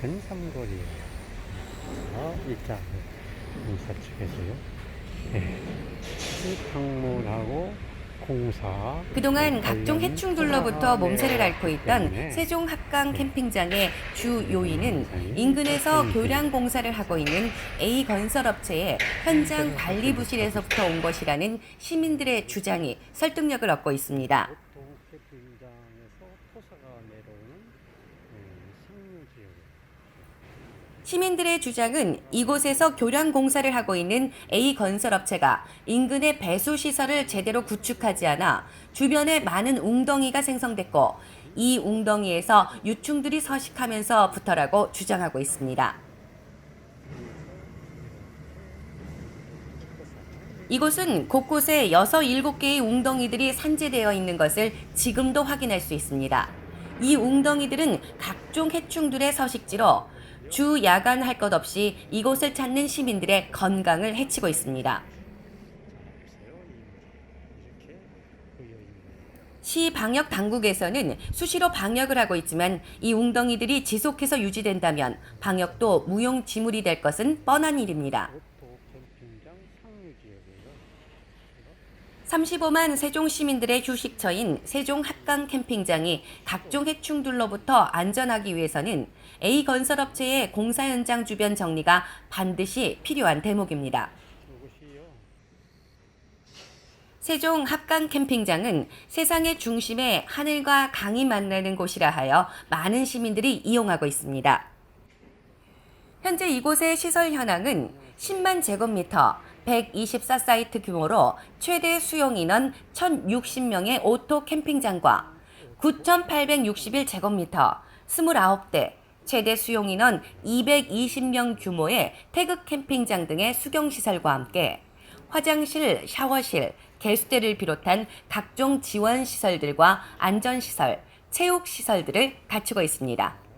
작은 삼거리예요. 아, 일자 공사 측에서요. 네. 이 방문하고 공사 그동안 각종 해충들로부터 몸살을 네, 앓고 있던 세종 합강 캠핑장의 주 요인은 인근에서 교량 공사를 하고 있는 A 건설업체의 현장 관리 부실에서부터 온 것이라는 시민들의 주장이 설득력을 얻고 있습니다. 보통 캠핑장에서 토사가 내려오는 네, 상류 지역에 시민들의 주장은 이곳에서 교량 공사를 하고 있는 A 건설업체가 인근의 배수 시설을 제대로 구축하지 않아 주변에 많은 웅덩이가 생성됐고 이 웅덩이에서 유충들이 서식하면서부터라고 주장하고 있습니다. 이곳은 곳곳에 6, 7개의 웅덩이들이 산재되어 있는 것을 지금도 확인할 수 있습니다. 이 웅덩이들은 각종 해충들의 서식지로 주 야간 할 것 없이 이곳을 찾는 시민들의 건강을 해치고 있습니다. 시 방역 당국에서는 수시로 방역을 하고 있지만 이 웅덩이들이 지속해서 유지된다면 방역도 무용지물이 될 것은 뻔한 일입니다. 35만 세종 시민들의 휴식처인 세종 합강 캠핑장이 각종 해충들로부터 안전하기 위해서는 A 건설업체의 공사 현장 주변 정리가 반드시 필요한 대목입니다. 세종 합강 캠핑장은 세상의 중심에 하늘과 강이 만나는 곳이라 하여 많은 시민들이 이용하고 있습니다. 현재 이곳의 시설 현황은 10만 제곱미터 124 사이트 규모로 최대 수용 인원 1,060명의 오토 캠핑장과 9,861 제곱미터 29대 최대 수용 인원 220명 규모의 태극 캠핑장 등의 수경 시설과 함께 화장실, 샤워실, 개수대를 비롯한 각종 지원 시설들과 안전 시설, 체육 시설들을 갖추고 있습니다.